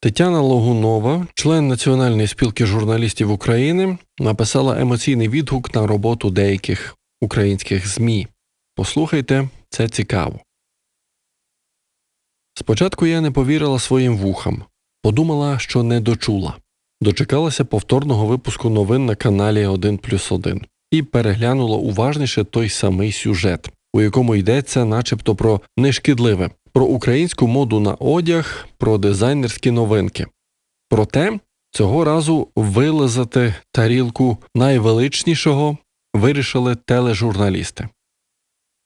Тетяна Логунова, член Національної спілки журналістів України, написала емоційний відгук на роботу деяких українських ЗМІ. Послухайте, це цікаво. Спочатку я не повірила своїм вухам, подумала, що не дочула. Дочекалася повторного випуску новин на каналі 1 плюс 1 і переглянула уважніше той самий сюжет, у якому йдеться начебто про нешкідливе, про українську моду на одяг, про дизайнерські новинки. Проте цього разу вилизати тарілку найвеличнішого вирішили тележурналісти.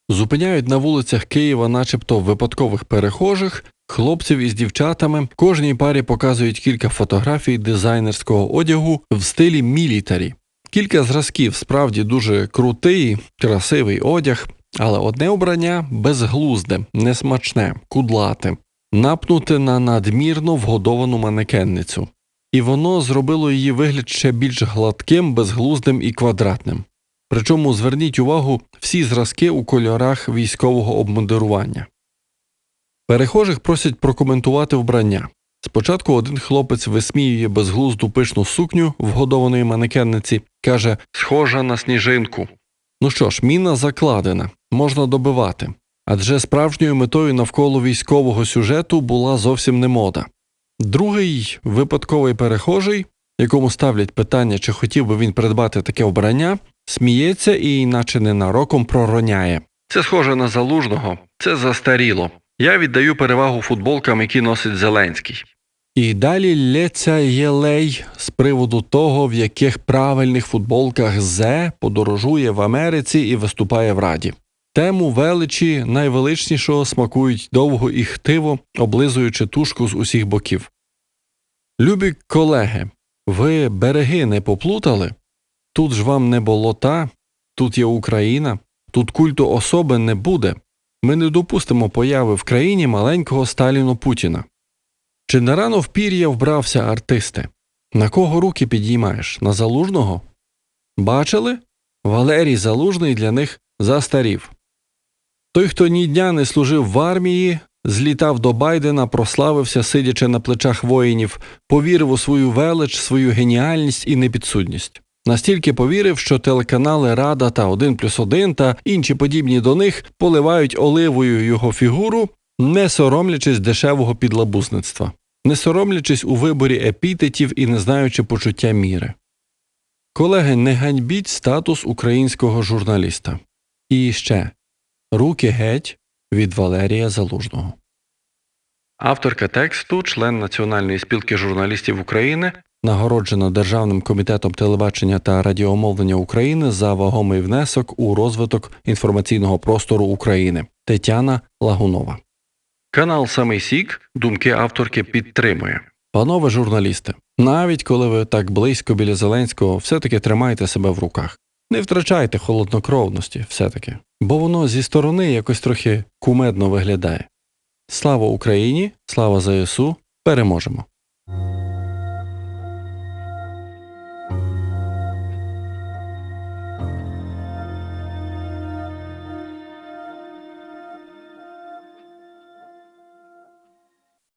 Зупиняють на вулицях Києва, начебто випадкових перехожих, хлопців із дівчатами. Кожній парі показують кілька фотографій дизайнерського одягу в стилі мілітарі. Кілька зразків справді дуже крутий, красивий одяг, але одне обрання безглузде, несмачне, кудлате, напнуте на надмірно вгодовану манекенницю. І воно зробило її вигляд ще більш гладким, безглуздим і квадратним. Причому зверніть увагу всі зразки у кольорах військового обмундирування. Перехожих просять прокоментувати вбрання. Спочатку один хлопець висміює безглузду пишну сукню вгодованої манекенниці, каже схожа на сніжинку. Ну що ж, міна закладена, можна добивати. Адже справжньою метою навколо військового сюжету була зовсім не мода. Другий випадковий перехожий, якому ставлять питання, чи хотів би він придбати таке вбрання, сміється і, наче ненароком, пророняє. Це схоже на залужного, це застаріло. Я віддаю перевагу футболкам, які носить Зеленський. І далі лється єлей з приводу того, в яких правильних футболках Зе подорожує в Америці і виступає в Раді. Тему величі найвеличнішого смакують довго і хтиво, облизуючи тушку з усіх боків. Любі колеги, ви береги не поплутали? Тут ж вам не болота, тут є Україна, тут культу особи не буде. Ми не допустимо появи в країні маленького Сталіно Путіна. Чи не рано в пір'я вбрався артисти? На кого руки підіймаєш? На залужного? Бачили? Валерій Залужний для них застарів. Той, хто ні дня не служив в армії, злітав до Байдена, прославився, сидячи на плечах воїнів, повірив у свою велич, свою геніальність і непідсудність. Настільки повірив, що телеканали Рада та 1 плюс 1 та інші подібні до них поливають оливою його фігуру, не соромлячись дешевого підлабузництва, не соромлячись у виборі епітетів і не знаючи почуття міри. Колеги, не ганьбіть статус українського журналіста. І ще руки геть від Валерія Залужного. Авторка тексту, член Національної спілки журналістів України, нагороджена Державним комітетом телебачення та радіомовлення України за вагомий внесок у розвиток інформаційного простору України Тетяна Лагунова. Канал Самий Сік думки авторки підтримує. Панове журналісти, навіть коли ви так близько біля Зеленського, все-таки тримайте себе в руках. Не втрачайте холоднокровності, все-таки, бо воно зі сторони якось трохи кумедно виглядає. Слава Україні, слава ЗСУ, переможемо!